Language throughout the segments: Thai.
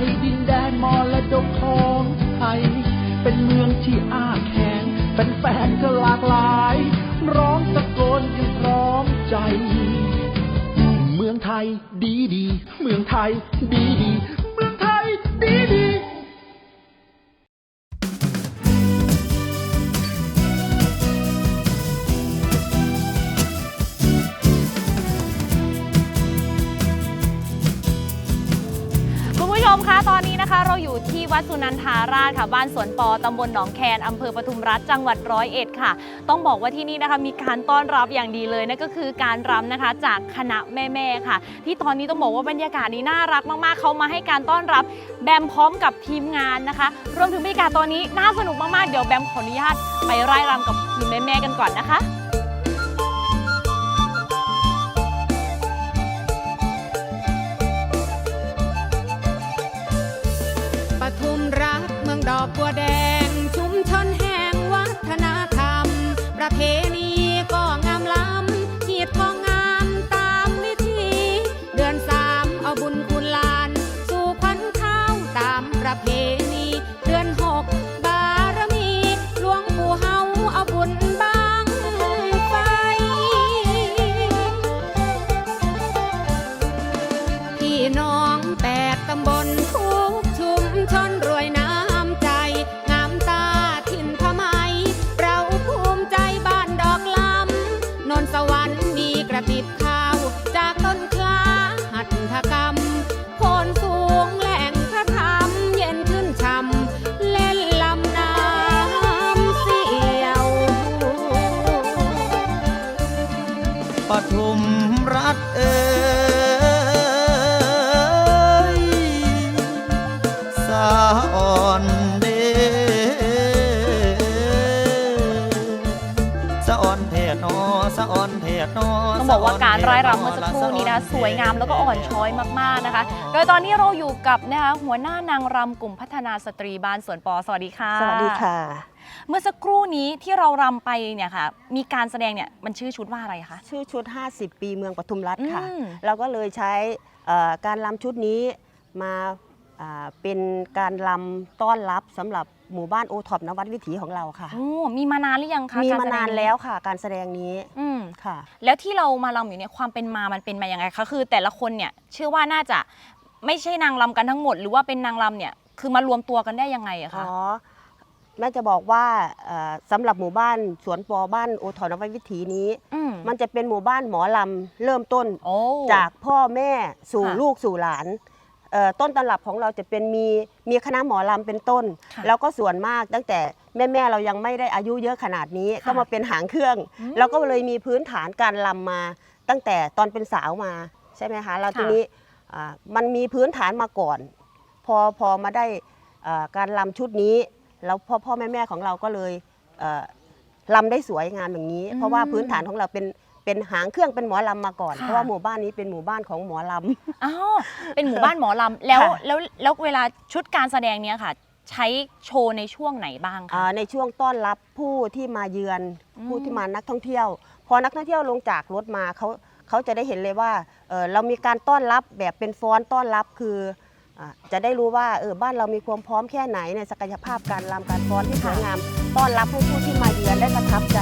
ในดินแดนมรดกของไทย เป็นเมืองที่อ้าแขงแฟนๆก็หลากหลาย ร้องตะโกนกันพร้อมใจ เมืองไทยดีดี เมืองไทยดี ดสุนันทาราชค่ะ บ้านสวนปอตำบลหนองแคนอำเภอปทุมรัฐจังหวัดร้อยเอ็ดค่ะ ต้องบอกว่าที่นี่นะคะมีการต้อนรับอย่างดีเลยนั่นก็คือการรำนะคะจากคณะแม่ๆค่ะ ที่ตอนนี้ต้องบอกว่าบรรยากาศนี้น่ารักมากๆ เขามาให้การต้อนรับแบมพร้อมกับทีมงานนะคะ รวมถึงบรรยากาศตอนนี้น่าสนุกมากๆ เดี๋ยวแบมขออนุญาตไปไล่รำกับทีมแม่ๆกันก่อนนะคะ ดอกบัวแดงชุมชนแห่งวัฒนธรรม ประเพณี ต้องบอกว่าการไร่รำเมื่อสักครู่นี้นะสวยงามแล้วก็อ่อนช้อยมากๆนะคะ โดยตอนนี้เราอยู่กับนะคะหัวหน้านางรำกลุ่มพัฒนาสตรีบ้านสวนปอสวัสดีค่ะ สวัสดีค่ะ เมื่อสักครู่นี้ที่เรารำไปเนี่ยค่ะ มีการแสดงเนี่ยมันชื่อชุดว่าอะไรคะ ชื่อชุด 50 ปีเมืองปทุมรัฐค่ะ อืม เราก็เลยใช้เอ่อการลำชุดนี้มาอ่าเป็นการลำต้อนรับสำหรับ หมู่บ้านโอท็อปนวัดวิถีของเราค่ะ โอ้มีมานานหรือยังคะมีกรมาแสดงนานแล้วค่ะ การแสดงนี้อืมค่ะ แล้วที่เรามารำอยู่เนี่ยความเป็นมามันเป็นมายังไงคะคือ แต่ละคนเนี่ยเชื่อว่าน่าจะไม่ใช่นางรำกันทั้งหมด หรือว่าเป็นนางรำเนี่ยคือมารวมตัวกันได้ยังไงอะอ๋คะอแม่จะบอกว่าเอ่อสำหรับหมู่บ้านสวนปอบ้านโอท็อปนวัดวิถีนี้ อืมมันจะเป็นหมู่บ้านหมอลำเริ่มต้นโอ้ จากพ่อแม่สู่ค่ะ ลูกสู่หลาน เอ่อต้นตำรับของเราจะเป็นมีมีคณะหมอลำเป็นต้น ค่ะแล้วก็ส่วนมากตั้งแต่แม่แม่ๆเรายังไม่ได้อายุเยอะขนาดนี้ค่ะก็มาเป็นหางเครื่องอืมเราก็เลยมีพื้นฐานการลำมา ตั้งแต่ตอนเป็นสาวมาใช่ไหมคะแล้วค่ะ ทีนี้อ่ามันมีพื้นฐานมาก่อน พอพอมาได้อ่าการลำชุดนี้ แล้วพ่อพ่อแม่แม่ของเราก็เลยเอ่อลำได้สวยงามอย่างนี้ เพราะว่าพื้นฐานของเราเป็น เป็นหางเครื่องเป็นหมอลำมาก่อน ค่ะ เพราะว่าหมู่บ้านนี้เป็นหมู่บ้านของหมอลำ อ้าวเป็นหมู่บ้านหมอลำแล้วค่ะ แล้วแล้วเวลาชุดการแสดงเนี้ยค่ะ ใช้โชว์ในช่วงไหนบ้างคะอ่าในช่วงต้อนรับผู้ที่มาเยือนอืม ผู้ที่มานักท่องเที่ยว พอนักท่องเที่ยวลงจากรถมาเขาเขาจะได้เห็นเลยว่าเอ่อเรามีการต้อนรับแบบเป็นฟ้อนต้อนรับคืออ่าจะได้รู้ว่าเออบ้านเรามีความพร้อมแค่ไหนในศักยภาพการรำการฟ้อนที่สวยงาม ต้อนรับให้ผู้ที่มาเยือนได้ประทับใจ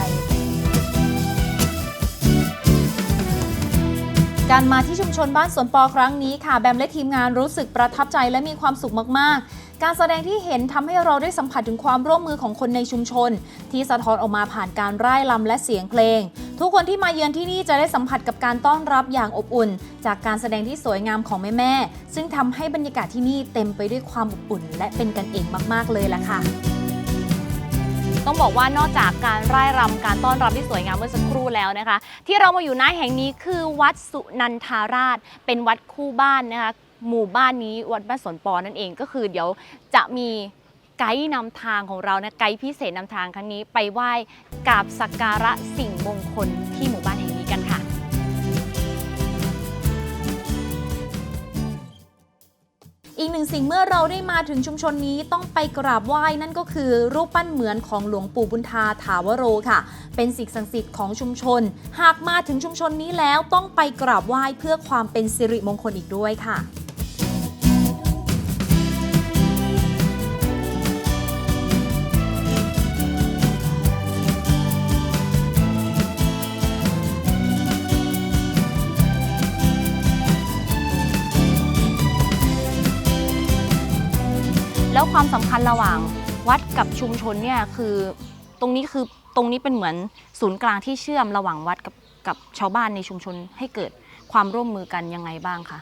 การมาที่ชุมชนบ้านสวนปอครั้งนี้ค่ะ แบมและทีมงานรู้สึกประทับใจและมีความสุขมาก ๆ การแสดงที่เห็นทำให้เราได้สัมผัสถึงความร่วมมือของคนในชุมชน ที่สะท้อนออกมาผ่านการร่ายรำและเสียงเพลง ทุกคนที่มาเยือนที่นี่จะได้สัมผัสกับการต้อนรับอย่างอบอุ่น จากการแสดงที่สวยงามของแม่ ๆ ซึ่งทำให้บรรยากาศที่นี่เต็มไปด้วยความอบอุ่น และเป็นกันเองมาก ๆ เลยล่ะค่ะ ต้องบอกว่านอกจากการร่ายรำการต้อนรับที่สวยงามเมื่อสักครู่แล้วนะคะ ที่เรามาอยู่ณแห่งนี้คือวัดสุนันทาราช เป็นวัดคู่บ้านนะคะหมู่บ้านนี้วัดบ้านสนปอนั่นเองก็คือเดี๋ยวจะมีไกด์นำทางของเรานะไกด์พิเศษนำทางครั้งนี้ไปไหว้กราบสักการะสิ่งมงคลที่หมู่บ้าน อีกหนึ่งสิ่งเมื่อเราได้มาถึงชุมชนนี้ต้องไปกราบไหว้นั่นก็คือรูปปั้นเหมือนของหลวงปู่บุญธาถาวโรค่ะ เป็นสิ่งศักดิ์สิทธิ์ของชุมชน หากมาถึงชุมชนนี้แล้วต้องไปกราบไหว้เพื่อความเป็นสิริมงคลอีกด้วยค่ะ ความสำคัญระหว่างวัดกับชุมชนเนี่ยคือตรงนี้คือตรงนี้เป็นเหมือนศูนย์กลางที่เชื่อมระหว่างวัดกับกับชาวบ้านในชุมชนให้เกิดความร่วมมือกันยังไงบ้างคะ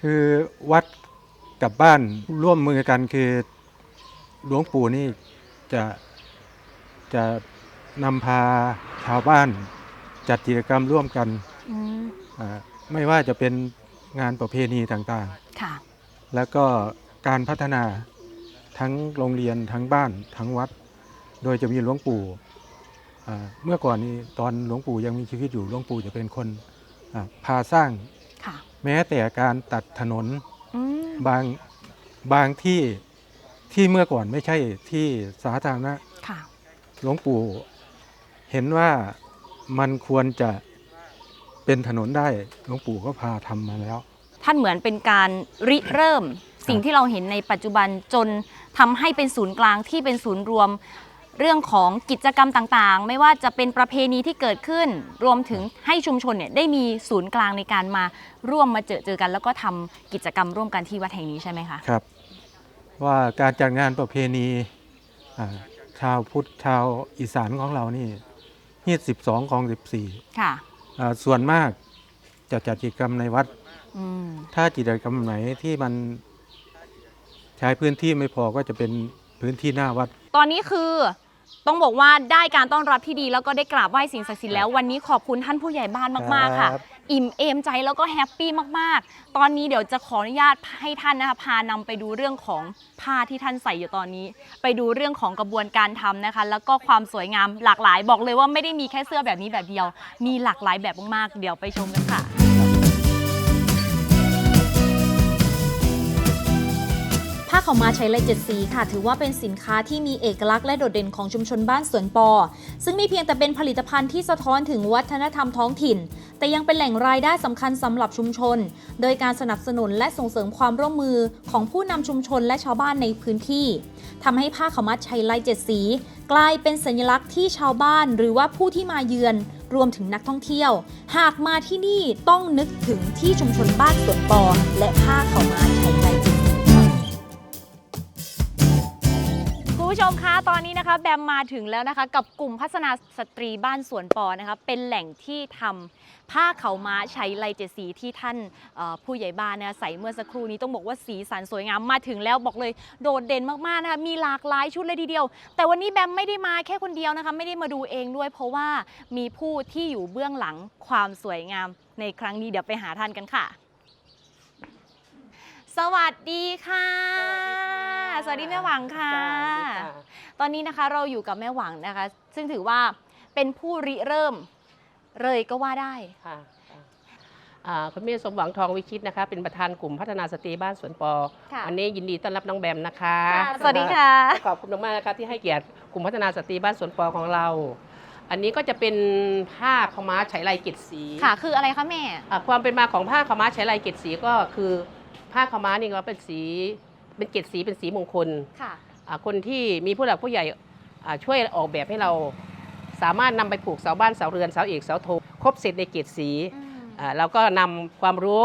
คือวัดกับบ้านร่วมมือกันคือหลวงปู่นี่จะจะนำพาชาวบ้าน จัดกิจกรรมร่วมกันอืมอ่าไม่ว่าจะเป็นงานประเพณีต่างค่ะๆแล้วก็การพัฒนา ทั้งโรงเรียนทั้งบ้านทั้งวัด โดยจะมีหลวงปู่อ่าเมื่อก่อนนี้ตอนหลวงปู่ยังมีชีวิตอยู่หลวงปู่จะเป็นคนอ่าพาสร้างค่ะแม้แต่การตัดถนนอืมบางบางที่ที่เมื่อก่อนไม่ใช่ที่สาธารณะค่ะหลวงปู่เห็นว่ามันควรจะเป็นถนนได้หลวงปู่ก็พาทำมาแล้ว ท่านเหมือนเป็นการริเริ่มสิ่งที่เราเห็นในปัจจุบันจน ทำให้เป็นศูนย์กลางที่เป็นศูนย์รวมเรื่องของกิจกรรมต่างๆ ไม่ว่าจะเป็นประเพณีที่เกิดขึ้น รวมถึงให้ชุมชนเนี่ยได้มีศูนย์กลางในการมาร่วมมาเจอเจอกัน แล้วก็ทำกิจกรรมร่วมกันที่วัดแห่งนี้ใช่ไหมคะครับ ว่าการจัดงานประเพณีอ่าชาวพุทธชาวอีสานของเรานี่ฮีดสิบสองของสิบสี่ค่ะส่วนมากจะจัดกิจกรรมในวัดอืมถ้ากิจกรรมไหนที่มันใช้พื้นที่ไม่พอก็จะเป็นพื้นที่หน้าวัด ตอนนี้คือต้องบอกว่าได้การต้อนรับที่ดีแล้วก็ได้กราบไหว้สิ่งศักดิ์สิทธิ์แล้ววันนี้ขอบคุณท่านผู้ใหญ่บ้านมากๆค่ะ ครับ อิ่มเอมใจแล้วก็แฮปปี้มากๆ ตอนนี้เดี๋ยวจะขออนุญาตให้ท่านนะคะพานำไปดูเรื่องของผ้าที่ท่านใส่อยู่ตอนนี้ ไปดูเรื่องของกระบวนการทำนะคะ แล้วก็ความสวยงามหลากหลายบอกเลยว่าไม่ได้มีแค่เสื้อแบบนี้แบบเดียว มีหลากหลายแบบมากๆ เดี๋ยวไปชมกันค่ะ ผ้าขาวมาใช้ลายเจ็ดสีค่ะ ถือว่าเป็นสินค้าที่มีเอกลักษณ์และโดดเด่นของชุมชนบ้านสวนปอ ซึ่งไม่เพียงแต่เป็นผลิตภัณฑ์ที่สะท้อนถึงวัฒนธรรมท้องถิ่น แต่ยังเป็นแหล่งรายได้สำคัญสำหรับชุมชน โดยการสนับสนุนและส่งเสริมความร่วมมือของผู้นำชุมชนและชาวบ้านในพื้นที่ทำให้ผ้าขาวมาใช้ลายเจ็ดสี กลายเป็นสัญลักษณ์ที่ชาวบ้าน หรือว่าผู้ที่มาเยือน รวมถึงนักท่องเที่ยว หากมาที่นี่ต้องนึกถึงที่ชุมชนบ้านสวนปอ และผ้าขาวมาใช้ลายเจ็ด ผู้ชมคะตอนนี้นะคะแบมมาถึงแล้วนะคะกับกลุ่มพัฒนาสตรีบ้านสวนปอนะคะเป็นแหล่งที่ทำผ้าเขาม้าใช้ลายเจ็ดสีที่ท่านผู้ใหญ่บ้านนะคะใส่เมื่อสักครู่นี้ต้องบอกว่าสีสันสวยงามมาถึงแล้วบอกเลยโดดเด่นมากๆนะคะมีหลากหลายชุดเลยทีเดียว แต่วันนี้แบมไม่ได้มาแค่คนเดียวนะคะไม่ได้มาดูเองด้วย เพราะว่ามีผู้ที่อยู่เบื้องหลังความสวยงามในครั้งนี้เดี๋ยวไปหาท่านกันค่ะ สวัสดีค่ะ สวัสดีแม่หวังค่ะ ตอนนี้นะคะเราอยู่กับแม่หวังนะคะ ซึ่งถือว่าเป็นผู้ริเริ่มเลยก็ว่าได้ ค่ะอ่าคุณแม่สมหวังทองวิชิตนะคะ เป็นประธานกลุ่มพัฒนาสตรีบ้านสวนปอค่ะวันนี้ยินดีต้อนรับน้องแบมนะคะสวัสดีค่ะ ขอบคุณมากๆนะคะที่ให้เกียรติกลุ่มพัฒนาสตรีบ้านสวนปอของเรา อันนี้ก็จะเป็นผ้าขาวม้าใช้ลายเกตสีค่ะ คืออะไรคะแม่ อ่าความเป็นมาของผ้าขาวม้าใช้ลายเกตสีก็คือผ้าขาวม้านี่ก็เป็นสี เป็นเกตสีเป็นสีมงคลค่ะอ่าคนที่มีผู้หลักผู้ใหญ่อ่าช่วยออกแบบให้เรา สามารถนำไปผูกเสาบ้านเสาเรือนเสาเอกเสาโทครบเสร็จในเกตสีอ่าเราก็นำความรู้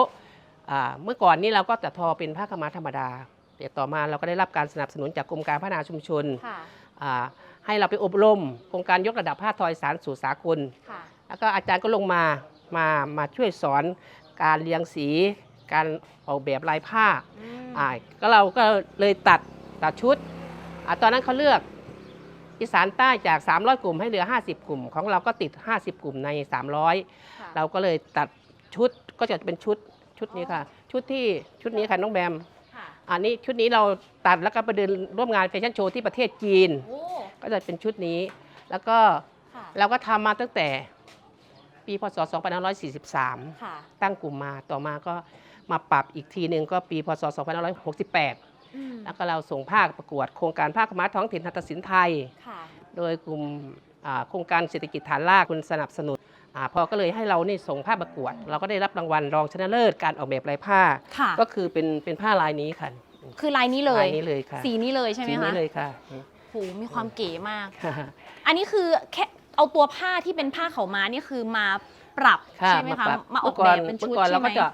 อ่าเมื่อก่อนนี้เราก็จะทอเป็นผ้าขาวม้าธรรมดาแต่ต่อมาเราก็ได้รับการสนับสนุนจากกรมการพัฒนาชุมชนค่ะอ่าให้เราไปอบรมโครงการยกระดับผ้าทอยสารสู่สากล ค่ะแล้วก็อาจารย์ก็ลงมา มา มาช่วยสอนการเรียงสี การออกแบบลายผ้าอ่าก็เราก็เลยตัดตัดชุดอาตอนนั้นเขาเลือกอีสานใต้จาก 300 กลุ่มให้เหลือ 50 กลุ่ม ของเราก็ติด 50 กลุ่มใน 300 เราก็เลยตัดชุดก็จะเป็นชุดชุดนี้ค่ะ ชุดที่ชุดนี้ค่ะน้องแบมอันนี้ชุดนี้เราตัดแล้วก็ไปเดินร่วมงานแฟชั่นโชว์ที่ประเทศจีนโอ้ก็จะเป็นชุดนี้ แล้วก็ค่ะเราก็ทำมาตั้งแต่ปีพศ 2543ค่ะตั้งกลุ่มมาต่อมาก็ มาปรับอีกทีหนึ่งก็ปีพศ 2568อืมแล้วก็เราส่งภาคประกวดโครงการภาคขาวม้าท้องถิ่นหัตถศิลป์ไทยค่ะโดยกลุ่มอ่าโครงการเศรษฐกิจฐานรากคุณสนับสนุนอาพอก็เลยให้เรานี่ส่งผ้าประกวด เราก็ได้รับรางวัลรองชนะเลิศการออกแบบลายผ้าค่ะก็คือเป็นเป็นผ้าลายนี้ค่ะ คือลายนี้เลยลายนี้เลยค่ะสีนี้เลยใช่ไหมสีคะนี้เลยค่ะโหมีความเก๋มาก อันนี้คือแค่เอาตัวผ้าที่เป็นผ้าเขาวม้านี่คือมาปรับค่ะใช่ไหมคะปรับมาออกมื่แบบเป็นชุดมื่อก่อนใช่เราไหมก็จะ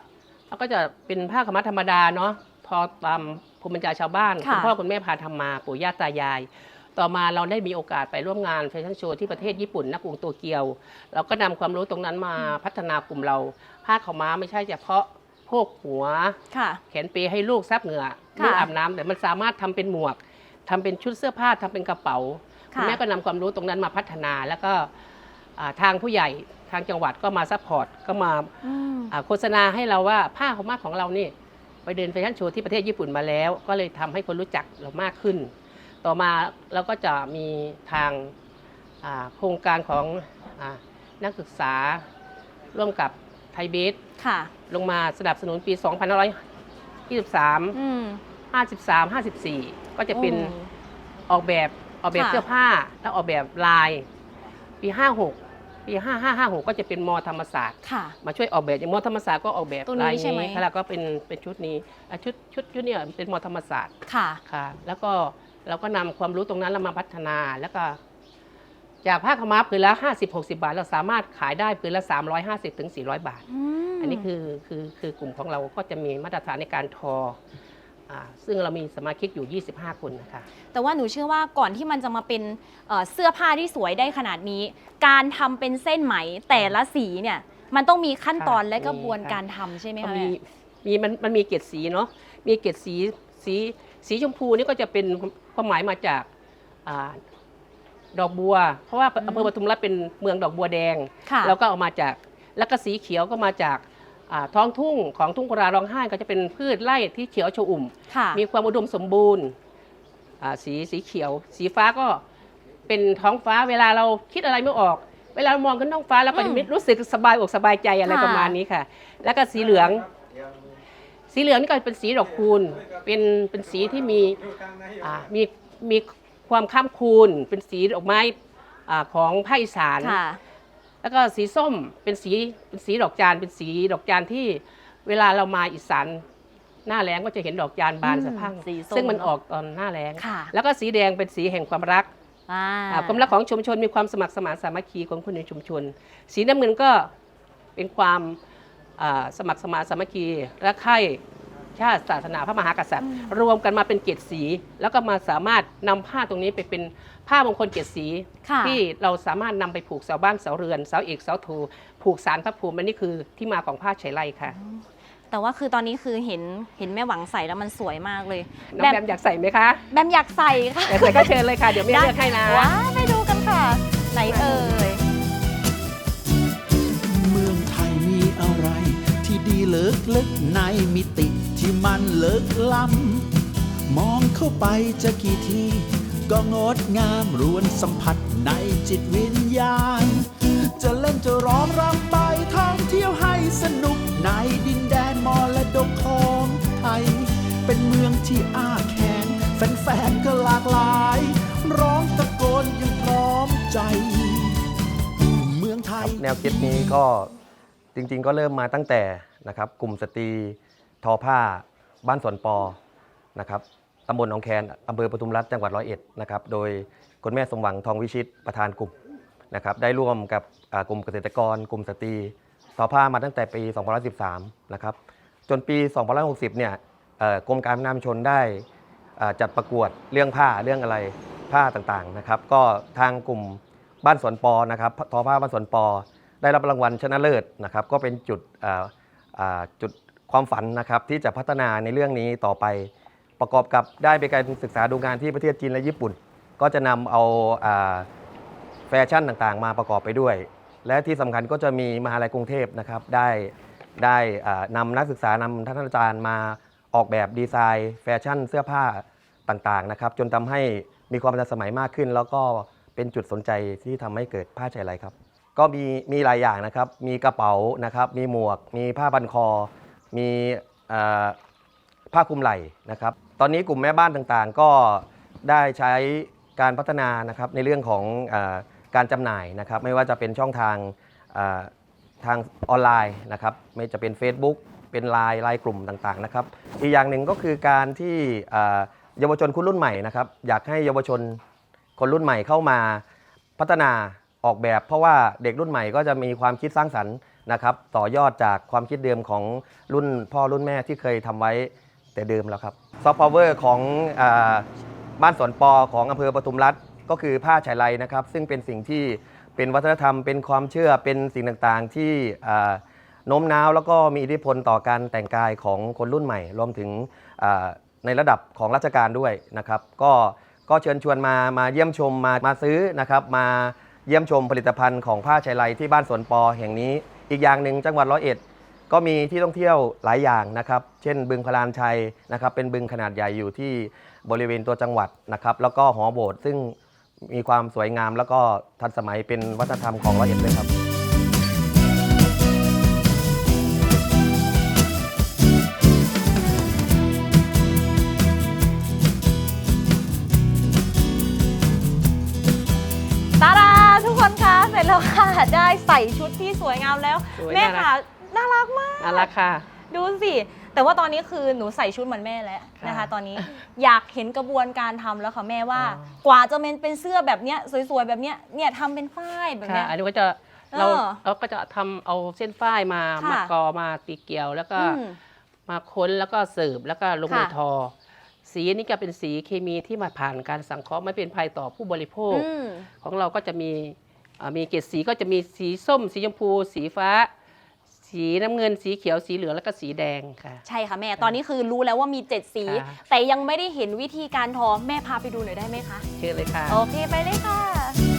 เราก็จะเป็นผ้าขาวม้าธรรมดาเนาะทอตามภูมิปัญญาชาวบ้าน ค่ะ คุณพ่อคุณแม่พาทำมาปู่ย่าตายาย ต่อมาเราได้มีโอกาสไปร่วมงานแฟชั่นโชว์ที่ประเทศญี่ปุ่นนักกรุงโตเกียว เราก็นำความรู้ตรงนั้นมาพัฒนากลุ่มเรา ผ้าขาวม้าไม่ใช่เฉพาะโพกหัว ค่ะ แขนเปให้ลูกซับเหงื่อค่ะลูกอาบน้ำแต่มันสามารถทำเป็นหมวกทำเป็นชุดเสื้อผ้าทำเป็นกระเป๋าค่ะคุณแม่ก็นำความรู้ตรงนั้นมาพัฒนา แล้วก็อ่าทางผู้ใหญ่ ทางจังหวัดก็มาซัพพอร์ตก็มาอืมอ่าโฆษณาให้เราว่าผ้าขาวม้าของเรานี่ไปเดินแฟชั่นโชว์ที่ประเทศญี่ปุ่นมาแล้ว ก็เลยทำให้คนรู้จักเรามากขึ้น ต่อมาเราก็จะมีทางอ่าโครงการของอานักศึกษาร่วมกับไทยเบสค่ะลงมาสนับสนุนปี 2523อืม53 54 ก็จะเป็นโอ้ออกแบบออกแบบค่ะเสื้อผ้า แล้วออกแบบลาย ปี 56 ปี 5556 ก็จะเป็นมอธรรมศาสตร์ ค่ะ มาช่วยออกแบบอย่างมอธรรมศาสตร์ก็ออกแบบตัวนี้ลายใช่ไหมนี้ค่ะแล้วก็เป็นเป็นชุดนี้อะชุดชุดชุดเนี่ยเป็นมอธรรมศาสตร์ค่ะ ค่ะ แล้วก็เราก็นำความรู้ตรงนั้นแล้วมาพัฒนาแล้วก็ จากผ้าขาวม้าผืนละ 50 60 บาท เราสามารถขายได้ผืนละ 350ถึง400 บาทมอันนี้คือคือคือกลุ่มของเราก็จะมีมาตรฐานในการทอ อ่าซึ่งเรามีสมาชิกอยู่ 25 คนนะคะ แต่ว่าหนูเชื่อว่าก่อนที่มันจะมาเป็นเอ่อเสื้อผ้าที่สวยได้ขนาดนี้ การทำเป็นเส้นไหมแต่ละสีเนี่ยมันต้องมีขั้นตอนค่ะและกระบวนมีค่ะ การทำใช่ไหมก็คะมีแม่ มีมันมันมีเกล็ดสีเนาะมีเกล็ดสีสีสีชมพูนี่ก็จะเป็นความหมายมาจากอาดอกบัว เพราะว่าอำเภอปทุมราชเป็นเมืองดอกบัวแดง ค่ะ แล้วก็เอามาจากแล้วก็สีเขียวก็มาจากอ่า ท้องทุ่งของทุ่งกุราร้องไห้ก็จะเป็นพืชไร่ที่เขียวชอุ่มค่ะมีความอุดมสมบูรณ์อ่าสีสีเขียว สีฟ้าก็เป็นท้องฟ้าเวลาเราคิดอะไรไม่ออก เวลาเรามองขึ้นท้องฟ้าเราก็จะอืมรู้สึกสบายอกสบายใจอะไรค่ะประมาณนี้ค่ะ แล้วก็สีเหลือง สีเหลืองนี่ก็เป็นสีดอกคูณเป็นเป็นสีที่มีอ่ามีมีความข้ามคูณเป็นสีดอกไม้อ่าของภาคอีสานค่ะ แล้วก็สีส้มเป็นสีเป็นสีดอกจานเป็นสีดอกจานที่เวลาเรามาอีสานหน้าแล้งก็จะเห็นดอกจานบานอืมสะพรั่งสีส้มซึ่งมันออกตอนหน้าแล้งค่ะ แล้วก็สีแดงเป็นสีแห่งความรักอ่าอ่าความรักของชุมชนมีความสมัครสมานสามัคคีของคนในชุมชน สีน้ำเงินก็เป็นความอ่าสมัครสมานสามัคคีรักใคร่ ชาติศาสนาพระมหากษัตริย์ รวมกันมาเป็นเกศสี แล้วก็มาสามารถนำผ้าตรงนี้ไปเป็นผ้ามงคลเกศสี ค่ะที่เราสามารถนำไปผูกเสาบ้านเสาเรือนเสาเอกเสาโทผูกสารพระภูมิอันนี้คือที่มาของผ้าไฉไลค่ะ แต่ว่าคือตอนนี้คือเห็นเห็นแม่หวังใส่แล้วมันสวยมากเลย น้องแบมอยากใส่ไหมคะแบมอยากใส่ค่ะ อยากใส่ก็เชิญเลยค่ะ เดี๋ยวแม่เลือกให้นะ ว้าไปดูกันค่ะ ไหนเอ่ย เมืองไทยมีอะไร ที่ดีเลิกลึกในมิติ ที่มันเลิกล้ำมองเข้าไปจะกี่ที ก็งดงามรวนสัมผัสในจิตวิญญาณ จะเล่นจะร้องรำไปท่องเที่ยวให้สนุกในดินแดนมรดกของไทย เป็นเมืองที่อ้าแขนแฟนๆก็หลากหลาย ร้องตะโกนยังพร้อมใจ เมืองไทย แนวคิดนี้ก็จริงๆ ก็เริ่มมาตั้งแต่นะครับกลุ่มสตรี ทอผ้าบ้านสวนปอนะครับตำบลหนองแคนอำเภอปทุมรัฐจังหวัดร้อยเอ็ดนะครับโดยคุณแม่สมหวังทองวิชิตประธานกลุ่มนะครับได้ร่วมกับกลุ่มเกษตรกร กลุ่มสตรีทอผ้ามาตั้งแต่ปี 2513 นะครับจนปี 2560 เนี่ยกรมการพัฒนาชุมชนได้จัดประกวดเรื่องผ้าเรื่องอะไรผ้าต่างๆนะครับ ก็ทางกลุ่มบ้านสวนปอนะครับทอผ้าบ้านสวนปอ ได้รับรางวัลชนะเลิศนะครับ ก็เป็นจุดจุด ความฝันนะครับที่จะพัฒนาในเรื่องนี้ต่อไป ประกอบกับได้ไปการศึกษาดูงานที่ประเทศจีนและญี่ปุ่น ก็จะนำเอาแฟชั่นต่างๆ มาประกอบไปด้วย และที่สำคัญก็จะมีมหาลัยกรุงเทพนะครับได้ได้นำนักศึกษานำท่านอาจารย์มาออกแบบดีไซน์แฟชั่นเสื้อผ้าต่างๆนะครับจนทำให้มีความทันสมัยมากขึ้น แล้วก็เป็นจุดสนใจที่ทำให้เกิดผ้าชายไลครับ ก็มีมีหลายอย่างนะครับ มีกระเป๋านะครับ มีหมวก มีผ้าบันคอ มีผ้าคลุมไหล่นะครับ ตอนนี้กลุ่มแม่บ้านต่างๆ ก็ได้ใช้การพัฒนานะครับในเรื่องของอการจำหน่ายนะครับ ไม่ว่าจะเป็นช่องทางทางออนไลน์นะครับ ไม่จะเป็น Facebook เป็นไลน์ไลน์กลุ่มต่างๆนะครับ อีกอย่างหนึ่งก็คือการที่เยาวชนคนรุ่นใหม่นะครับ อยากให้เยาวชนคนรุ่นใหม่เข้ามาพัฒนาออกแบบ เพราะว่าเด็กรุ่นใหม่ก็จะมีความคิดสร้างสรรค์ นะครับต่อยอดจากความคิดเดิมของรุ่นพ่อรุ่นแม่ที่เคยทำไว้แต่เดิมแล้วครับซอฟต์พาวเวอร์ของอาบ้านสวนปอของอำเภอปทุมรัฐก็คือผ้าฉายไลนะครับ ซึ่งเป็นสิ่งที่เป็นวัฒนธรรม เป็นความเชื่อเป็นสิ่งต่างๆ ที่อ่าโน้มน้าวแล้วก็มีอิทธิพลต่อการแต่งกายของคนรุ่นใหม่ รวมถึงอ่าในระดับของราชการด้วยนะครับ ก็ก็เชิญชวนมามาเยี่ยมชมมามาซื้อนะครับ มาเยี่ยมชมผลิตภัณฑ์ของผ้าชายไลที่บ้านสวนปอแห่งนี้ อีกอย่างหนึ่งจังหวัดร้อยเอ็ดก็มีที่ท่องเที่ยวหลายอย่างนะครับ เช่น บึงพลานชัยนะครับ เป็นบึงขนาดใหญ่อยู่ที่บริเวณตัวจังหวัดนะครับ แล้วก็หอโบสถ์ซึ่งมีความสวยงาม แล้วก็ทันสมัยเป็นวัฒนธรรมของร้อยเอ็ดเลยครับ ได้ใส่ชุดที่สวยงามแล้ว สวยแม่น่ารัค่ะกน่ารักมาก น่ารักค่ะ ดูสิ แต่ว่าตอนนี้คือหนูใส่ชุดเหมือนแม่แล้วนะคะค่ะตอนนี้อยากเห็นกระบวนการทำแล้วค่ะแม่ว่า อ๋อ กว่าจะเป็นเป็นเสื้อแบบเนี้ยสวยๆแบบเนี้ยเนี่ยทำเป็นฝ้ายแบบค่ะ เนี้ย อันนี้ก็จะเราเออเราก็จะทำเอาเส้นฝ้ายมาค่ะ มากอมาตีเกลียวแล้วก็อืม มาค้นแล้วก็สืบแล้วก็ลงมือค่ะ ทอ สีนี้ก็เป็นสีเคมีที่มาผ่านการสังเคราะห์ไม่เป็นภัยต่อผู้บริโภค อืม ของเราก็จะมีอ่า มีเกล็ดสีก็จะมีสีส้ม สีชมพู สีฟ้า สีน้ำเงินสีเขียวสีเหลืองแล้วก็สีแดงค่ะ ใช่ค่ะแม่ ตอนนี้คือรู้แล้วว่ามีเจ็ดสี ค่ะ แต่ยังไม่ได้เห็นวิธีการทอแม่พาไปดูหน่อยได้ไหมคะ เชิญเลยค่ะ โอเคไปเลยค่ะ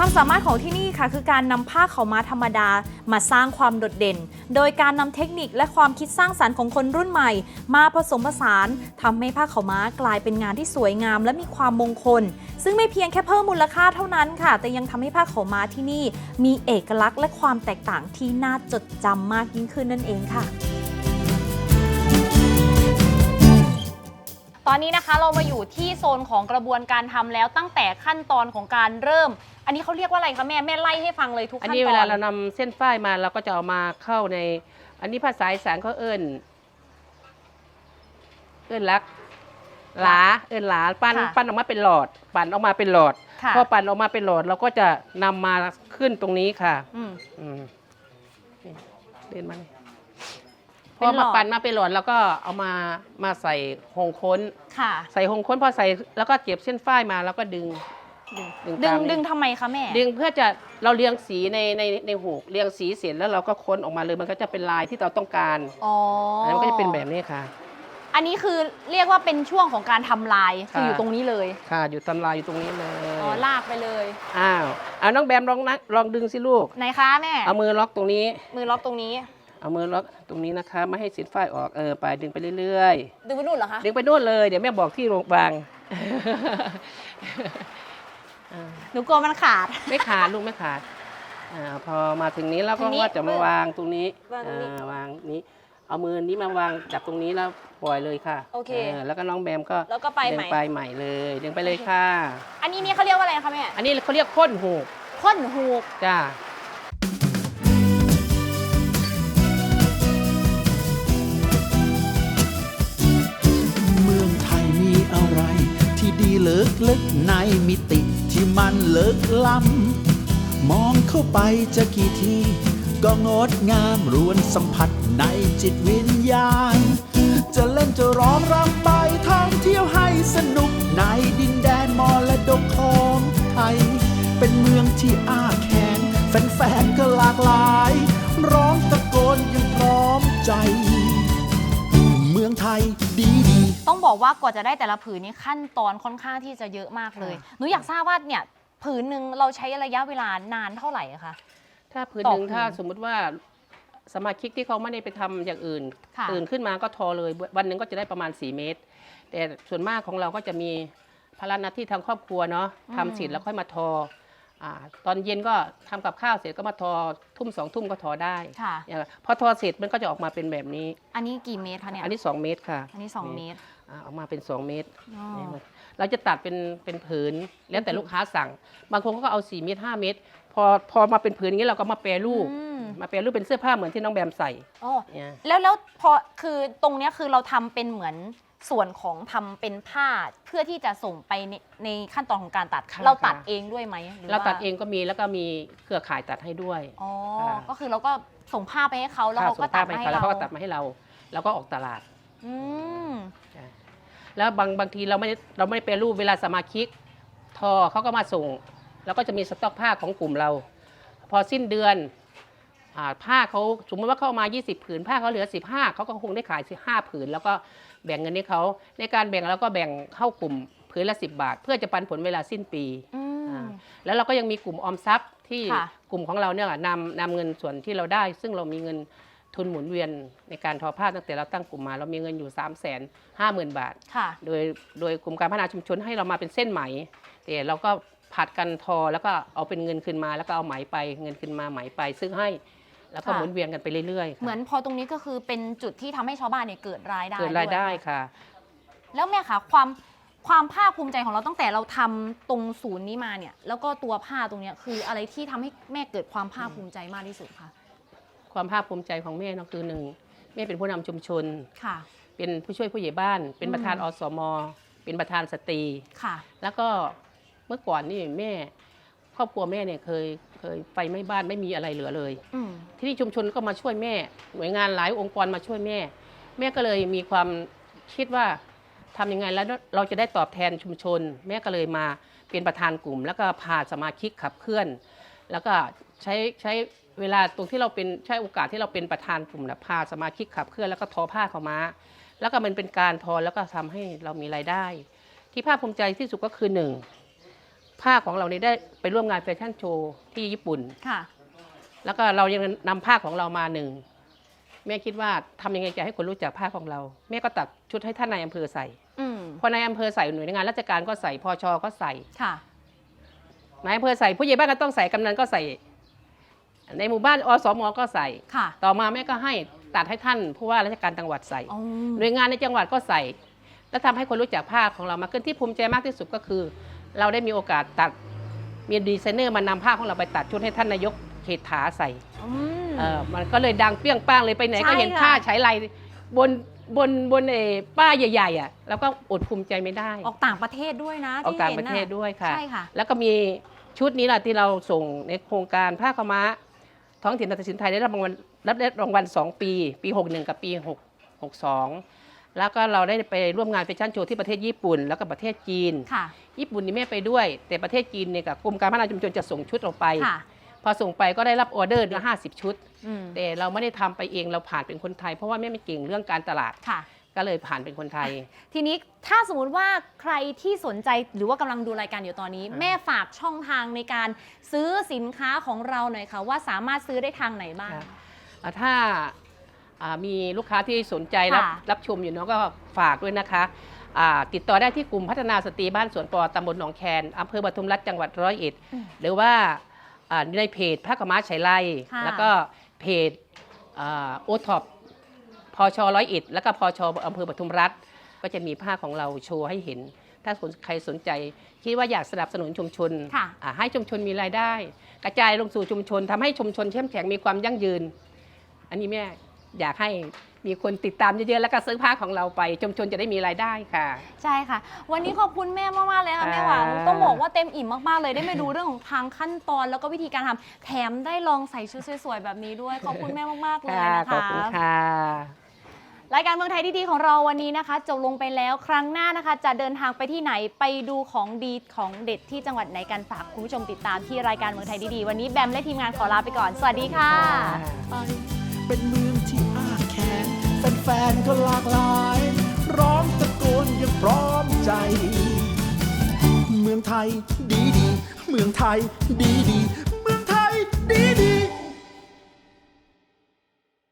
ความสามารถของที่นี่ค่ะคือการนำผ้าเขามาธรรมดามาสร้างความโดดเด่น โดยการนำเทคนิคและความคิดสร้างสรรค์ของคนรุ่นใหม่ มาผสมผสานทำให้ผ้าเขาม้ากลายเป็นงานที่สวยงาม และมีความมงคล ซึ่งไม่เพียงแค่เพิ่มมูลค่าเท่านั้นค่ะ แต่ยังทำให้ผ้าเขาม้าที่นี่ มีเอกลักษณ์และความแตกต่างที่น่าจดจำมากยิ่งขึ้นนั่นเองค่ะตอนนี้นะคะเรามาอยู่ที่โซนของกระบวนการทำแล้วตั้งแต่ขั้นตอนของการเริ่ม อันนี้เขาเรียกว่าอะไรคะแม่แม่ไล่ให้ฟังเลยทุกอันขั้นนี้ตเวอนลาเรานำเส้นฝ้ายมาเราก็จะเอามาเข้าใน อันนี้ภาษาอีสานเขาเอิ้น เอิ้นลักหลาเอิ้นหลาปั้นค่ะปั้นออกมาเป็นหลอด ปั้นออกมาเป็นหลอดค่ะ พอปั้นออกมาเป็นหลอดเราก็จะนำมาขึ้นตรงนี้ค่ะ อืม อืมนี่เดินมาเลยพเป็อนหลมาอด ปั้นมาเป็นหลอดแล้วก็เอามามาใส่หงค้น ค่ะ ใส่หงค้นพอใส่แล้วก็เก็บเส้นฝ้ายมาแล้วก็ดึง ดึงดึตางมนี้ดึงทำไมคะแม่ ดึงเพื่อจะเราเรียงสีในในในหูกเรียงสีเสร็จแล้วเราก็ค้นออกมาเลยมันก็จะเป็นลายที่เราต้องการอ๋ออัอันนี้มันก็จะเป็นแบบนี้ค่ะ อันนี้คือเรียกว่าเป็นช่วงของการทำลายคือค่ะอยู่ตรงนี้เลย ค่ะ อยู่ตำราอยู่ตรงนี้เลยอ๋อลากไปเลยอ้าวเอาน้องแบมลองนะลองดึงสิลูกไหนคะแม่เอามือล็อกตรงนี้ มือล็อกตรงนี้เอามือล็อกตรงนี้นะคะไม่ให้สินฝ้ายออกเออไปดึงไปเรื่อยดึงไปนู่นเหรอคะๆดึงไปนู่นเลยเดี๋ยวแม่บอกที่โรงพยาบาล หนูกลัวมันขาด ไม่ขาดลูกไม่ขาดอ่าพอมาถึงนี้แล้วก็ทีนี้ว่าจะมาวางตรงนี้วางตรงนี้อ่าวางนี้ เอามือนี้มาวางจับตรงนี้แล้วปล่อยเลยค่ะโอเคแล้วก็น้องแบมก็แล้วก็ไปดึใหงม่ ไปใหม่เลยดึงไปเลยค่ะ อันนี้นี่เขาเรียกว่าอะไรคะแม่อันนี้เขาเรียกค้นหูกข้นหูก จ้าเมืองไทยมีอะไร ที่ดีเลิกลึกในมิติ ที่มันเลิกล้ำมองเข้าไปจะกี่ที ก็งดงามรวนสัมผัสในจิตวิญญาณ จะเล่นจะร้องรำไปท่องเที่ยวให้สนุกในดินแดนมอและดกของไทย เป็นเมืองที่อ้าแขนแฟนๆก็หลากหลาย ร้องตะโกนยังพร้อมใจ เมืองไทย ต้องบอกว่ากว่าจะได้แต่ละผืนนี้ขั้นตอนค่อนข้างที่จะเยอะมากเลยหนูอยากทราบว่าเนี่ยผืนหนึ่งเราใช้ระยะเวลานานเท่าไหร่อะคะ ถ้าพื้นต่อหนึ่งผืนถ้าสมมุติว่าสมาชิกที่เขาไม่ได้ไปทำอย่างอื่นค่ะตื่นขึ้นมาก็ทอเลย วันหนึ่งก็จะได้ประมาณ 4 เมตร แต่ส่วนมากของเราก็จะมีภาระหน้าที่ทางครอบครัวเนาะทำเสร็จแล้วค่อยมาทออา ตอนเย็นก็ทำกับข้าวเสร็จก็มาทอทุ่มสองทุ่มก็ทอได้ค่ะอย่างพอทอเสร็จมันก็จะออกมาเป็นแบบนี้ อันนี้กี่เมตรคะเนี่ย อันนี้ 2 เมตรค่ะ อันนี้สองเมตรอ่าออกมาเป็น 2 เมตรอ๋อเราจะตัดเป็นเป็นผืนแล้วแต่ลูกค้าสั่ง บางคนก็เอา 4 เมตร 5 เมตร พอพอมาเป็นผืนอย่างนี้เราก็มาแปรรูปอืมมาแปรรูปเป็นเสื้อผ้าเหมือนที่น้องแบมใส่ อ๋อเนี่ยแล้วแล้วพอคือตรงเนี้ยคือเราทำเป็นเหมือน ส่วนของทำเป็นผ้าเพื่อที่จะส่งไปในในขั้นตอนของการตัด ค่ะเราตัดเองด้วยไหมหอเราว่ตัดเองก็มีแล้วก็มีเครือข่ายตัดให้ด้วยอ๋อค่ะก็คือเราก็ส่งผ้าไปให้เขาแล้วค่ะเขาก็ส่งตัผ้าดไปมาให้เขาแล้วเราเขาก็ตัดมาให้เรา แล้วก็ออกตลาด อืมแล้วบางบางทีเราไม่ได้เราไม่ได้แปรรูปเวลาสมาชิก ทอเขาก็มาส่ง แล้วก็จะมีสต็อกผ้าของกลุ่มเรา พอสิ้นเดือนอ่าผ้าเขาสมมติว่าเขาเอามา 20 ผืนผ้าเขาเหลือ 15เขาก็คงได้ขาย15ผืน แล้วก็ แบ่งเงินให้เขาในการแบ่งเราก็แบ่งเข้ากลุ่มผืนละ 10 บาท เพื่อจะปันผลเวลาสิ้นปีอืม อ่าแล้วเราก็ยังมีกลุ่มออมทรัพย์ที่ค่ะ กลุ่มของเราเนี่ยนำนำเงินส่วนที่เราได้ ซึ่งเรามีเงินทุนหมุนเวียนในการทอผ้าตั้งแต่เราตั้งกลุ่มมา เรามีเงินอยู่ 3 5 0 0 0 0 บาท ค่ะ โดยโดยกลุ่มการพัฒนาชุมชนให้เรามาเป็นเส้นไหมแต่เราก็ผัดกันทอแล้วก็เอาเป็นเงินขึ้นมา แล้วก็เอาไหมไปเงินขึ้นมาไหมไป ซึ่งให้ แล้วก็ค่ะ หมุนเวียนกันไปเรื่อยๆค่ะเหมือนพอตรงนี้ก็คือเป็นจุดที่ทำให้ชาวบ้านเนี่ยเกิดรายได้เกิดรายได้วยค่ะ แล้วแม่คะความความภาคภูมิใจของเราตั้งแต่เราทำตรงศูนย์นี้มาเนี่ย แล้วก็ตัวผ้าตรงเนี้ยคืออะไรที่ทำให้แม่เกิดความภาคภูมิใจมากที่สุดคะความภาคภูมิใจของแม่เนอะคือหนึ่งแม่เป็นผู้นำชุมชน ค่ะ เป็นผู้ช่วยผู้ใหญ่บ้าน เป็นประธานอืม อสม เป็นประธานสตรี ค่ะ แล้วก็เมื่อก่อนนี่แม่ ครอบครัวแม่เนี่ยเคยเคยไฟไหม้บ้านไม่มีอะไรเหลือเลย อืมที่นี่ชุมชนก็มาช่วยแม่ หน่วยงานหลายองค์กรมาช่วยแม่ แม่ก็เลยมีความคิดว่าทำยังไงแล้วเราจะได้ตอบแทนชุมชน แม่ก็เลยมาเป็นประธานกลุ่ม แล้วก็พาสมาชิกขับเคลื่อน แล้วก็ใช้ใช้เวลาตรงที่เราเป็นใช้โอกาสที่เราเป็นประธานกลุ่มนะพาสมาชิกขับเคลื่อนแล้วก็ทอผ้าเขาวมา แล้วก็มันเป็นการทอแล้วก็ทำให้เรามีรายได้ ที่ภาคภูมิใจที่สุดก็คือหนึ่ง ผ้าของเราเนี่ยได้ไปร่วมงานแฟชั่นโชว์ที่ญี่ปุ่น ค่ะ แล้วก็เรายังนำผ้าของเรามาหนึ่งแม่คิดว่าทำยังไงจะให้คนรู้จักผ้าของเรา แม่ก็ตัดชุดให้ท่านนายอำเภอใส่ อืม พอนายอำเภอใส่หน่วยงานราชการก็ใส่พอชอก็ใส่ค่ะ นายอำเภอใส่ผู้ใหญ่บ้านก็ต้องใส่กำนันก็ใส่ ในหมู่บ้านอสมก็ใส่ ค่ะต่อมาแม่ก็ให้ตัดให้ท่านผู้ว่าราชการจังหวัดใส่ อ๋อหน่วยงานในจังหวัดก็ใส่ แล้วทำให้คนรู้จักผ้าของเรามากขึ้นที่ภูมิใจมากที่สุดก็คือ เราได้มีโอกาสตัดมีดีไซเนอร์มานำผ้าของเราไปตัดชุดให้ท่านนายกเขตถาใส่อืม เออมันก็เลยดังเปรี้ยงป้างเลยไปไหนก็เห็นใช่ค่ะ ผ้าใช้ลายบนบนบนเออป้ายใหญ่ๆอะแล้วก็อดภูมิใจไม่ได้ ออกต่างประเทศด้วยนะออกที่ต่างห็นประเทศน่ด้วยค่ะ ใช่ค่ะ แล้วก็มีชุดนี้แหละที่เราส่งในโครงการผ้าขาวม้าท้องถิ่นนาฏศิลป์ไทยได้รับรางวัลรับได้รางวัล 2 ปี ปี 61 กับปี 6 62 แล้วก็เราได้ไปร่วมงานแฟชั่นโชว์ที่ประเทศญี่ปุ่น แล้วก็ประเทศจีน ค่ะ ญี่ปุ่นนี่แม่ไปด้วย แต่ประเทศจีนเนี่ยกับกรมการพัฒนาชุมชนจะส่งชุดเราไป ค่ะ พอส่งไปก็ได้รับออเดอร์ละ50ชุด อืมแต่เราไม่ได้ทำไปเองเราผ่านเป็นคนไทย เพราะว่าแม่ไม่เก่งเรื่องการตลาด ค่ะ ก็เลยผ่านเป็นคนไทย ทีนี้ถ้าสมมติว่าใครที่สนใจหรือว่ากำลังดูรายการอยู่ตอนนี้อ่าแม่ฝากช่องทางในการซื้อสินค้าของเราหน่อยค่ะ ว่าสามารถซื้อได้ทางไหนบ้างอ่าถ้าอ่า มีลูกค้าที่สนใจรับค่ะ รับชมอยู่เนาะก็ฝากด้วยนะคะอ่าติดต่อได้ที่กลุ่มพัฒนาสตรีบ้านสวนปอตำบลหนองแคนอำเภอปทุมรัฐจังหวัดร้อยเอ็ด หรือว่าอ่าในเพจพระกมาชัยไลค่ะ แล้วก็เพจโอท็อปพอชร้อยเอ็ดแล้วก็พอชอำเภอปทุมรัฐ ก็จะมีผ้าของเราโชว์ให้เห็น ถ้าใครสนใจ คิดว่าอยากสนับสนุนชุมชนค่ะ อ่าให้ชุมชนมีรายได้ กระจายลงสู่ชุมชนทำให้ชุมชนเข้มแข็งมีความยั่งยืน อันนี้แม่ อยากให้มีคนติดตามเยอะๆ แล้วก็ซื้อผ้าของเราไปชุมชนจะได้มีรายได้ค่ะ ใช่ค่ะ วันนี้ขอบคุณแม่มากๆเลยค่ะอ่า แม่หวานต้องบอกว่าเต็มอิ่มมากๆเลยได้มาดูเรื่องของทางขั้นตอน แล้วก็วิธีการทำแถมได้ลองใส่ชุดสวยๆแบบนี้ด้วยขอบคุณแม่มากๆเลยค่ะนะขอบคะคุณค่ะ รายการเมืองไทยดีๆของเราวันนี้นะคะ จบลงไปแล้วครั้งหน้านะคะ จะเดินทางไปที่ไหนไปดูของดีของเด็ดที่จังหวัดไหนกันฝากคุณผู้ชมติดตามที่รายการเมืองไทยดีๆวันนี้แบมและทีมงานขอลาไปก่อน สวัสดีค่ะเป็นเมืองที่อาแขน แฟนๆก็หลากหลาย ร้องตะโกนยังพร้อมใจ เมืองไทยดีดี เมืองไทยดีดี เมืองไทยดีดี